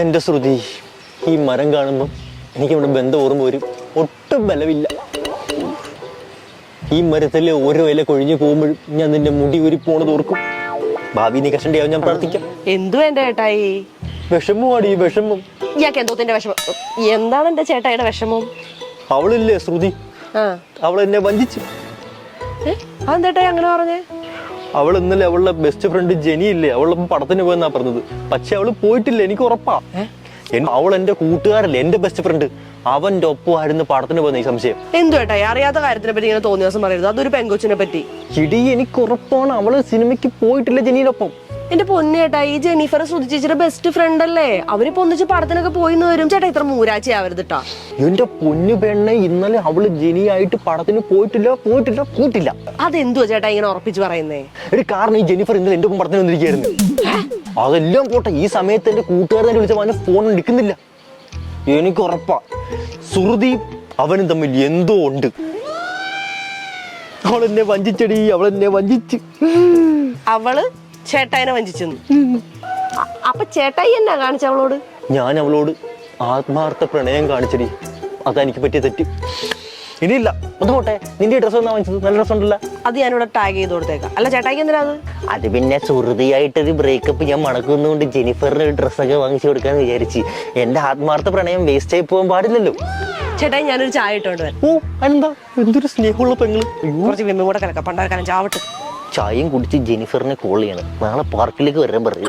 എന്റെ ശ്രുതി ഈ മരം കാണുമ്പോൾ എനിക്ക് നമ്മുടെ ബന്ധം ഓർമ്മ വരും. ഒട്ടും ബലമില്ല. ഈ മരത്തിലെ ഓരോ ഇല കൊഴിഞ്ഞു പോകുമ്പോഴും ഞാൻ നിന്റെ മുടി ഒരു പോണത് ഓർക്കും. ഭാവി നീ കഷണ്ടിയാവും ഞാൻ പ്രാർത്ഥിക്കാം. എന്തു എന്റെ ചേട്ടായി വിഷമമാണ് ഈ വിഷമം. ഇയാൾക്ക് എന്തോത്തിന്റെ വിഷമം. എന്താണ് എന്റെ ചേട്ടായിയുടെ വിഷമം? അവളില്ലേ ശ്രുതി? ആ. അവൾ എന്നെ വഞ്ചിച്ചു അതെന്താ അതെന്തേട്ടായി അങ്ങനെ പറഞ്ഞേ? അവൾ ഇന്നലെ അവളുടെ ബെസ്റ്റ് ഫ്രണ്ട് ജെനി ഇല്ലേ അവളൊപ്പം പടത്തിന് പോയെന്നാ പറഞ്ഞത്. പക്ഷെ അവൾ പോയിട്ടില്ല എനിക്ക് ഉറപ്പാ. അവൾ എന്റെ കൂട്ടുകാരല്ലേ എന്റെ ബെസ്റ്റ് ഫ്രണ്ട് അവന്റെ ഒപ്പമായിരുന്നു പടത്തിന് പോകുന്ന ഈ സംശയം. എന്തുവേട്ടാ അറിയാത്ത കാര്യത്തിനെ പറ്റി ഇങ്ങനെ തോന്നിയ ദിവസം പറയരുത്. അതൊരു പെങ്കൊച്ചിനെ പറ്റി. ഇടി എനിക്ക് ഉറപ്പാണ്. അവൾ സിനിമയ്ക്ക് പോയിട്ടില്ല ജെനിയുടെ എന്റെ പൊന്നേട്ടാ ഈ ജെനിഫർ ചേച്ചിയുടെ ബെസ്റ്റ് ഫ്രണ്ട് അല്ലേ? അവരിപ്പോ ഒന്നിച്ച് പടത്തിനൊക്കെ പോയി വരും. ചേട്ടാ ഇത്ര മൂരാച്ചി ആവരുത് ട്ടാ. എന്റെ പൊന്നു പെണ്ണെ ഇന്നലെ അവൾ ജെനിയായിട്ട് പടത്തിന് പോയിട്ടില്ല പോയിട്ടില്ല പോയിട്ടില്ല അതെന്തുവാ ചേട്ടാ ഇങ്ങനെ ഉറപ്പിച്ച് പറയുന്നേ? ഒരു കാരണം ഈ ജെനിഫർ ഇന്നലെ എന്റെ ഒപ്പം പടത്തിന് വന്നിരിക്കുകയായിരുന്നു. അതെല്ലാം പോട്ടെ ഈ സമയത്ത് എന്റെ കൂട്ടുകാരനെ വിളിച്ച അവന് ഫോൺ എടുക്കുന്നില്ല. എനിക്ക് ഉറപ്പാ സുഹൃതി അവനും തമ്മിൽ എന്തോ ഉണ്ട്. അവളെന്നെ വഞ്ചിച്ചടി അവളെന്നെ എന്നെ വഞ്ചിച്ച്. അവൾ ചേട്ടായിനെ വഞ്ചിച്ചെന്ന്. അപ്പൊ ചേട്ടായി എന്നാ കാണിച്ച അവളോട്? ഞാൻ അവളോട് ആത്മാർത്ഥ പ്രണയം കാണിച്ചടി. അതെനിക്ക് പറ്റിയ തെറ്റ്. ഇനിയില്ല അത് പോട്ടെ. നിന്റെ ഡ്രസ് ഒന്നാ വാങ്ങിച്ചത്? നല്ല ഡ്രസ് ഉണ്ടല്ലോ. അത് ഞാനിവിടെ ടാഗ് ചെയ്ത് കൊടുത്തേക്കാം. അല്ല ചേട്ടായിക്ക് എന്തിനാ അത്? അത് പിന്നെ സുഹൃതിയായിട്ടൊരു ബ്രേക്കപ്പ് ഞാൻ മണക്കുന്നതുകൊണ്ട് ജെനിഫറിന് ഒരു ഡ്രസ്സൊക്കെ വാങ്ങിച്ചു കൊടുക്കാൻ വിചാരിച്ച്. എന്റെ ആത്മാർത്ഥ പ്രണയം വേസ്റ്റ് ആയി പോകാൻ പാടില്ലല്ലോ. ചേട്ടായി ഞാനൊരു ചായ ഇട്ടോണ്ട് വരാം. ഓ എന്താ എന്തൊരു സ്നേഹമുള്ള പെങ്ങൾ. കുറച്ച് വിമ്മ കൂടെ കലക്കാം പണ്ടാർക്കാനും ചാവട്ട്. ചായയും കുടിച്ച് ജെനിഫറിനെ കോൾ ചെയ്യണം. നാളെ പാർക്കിലേക്ക് വരാൻ പറയൂ.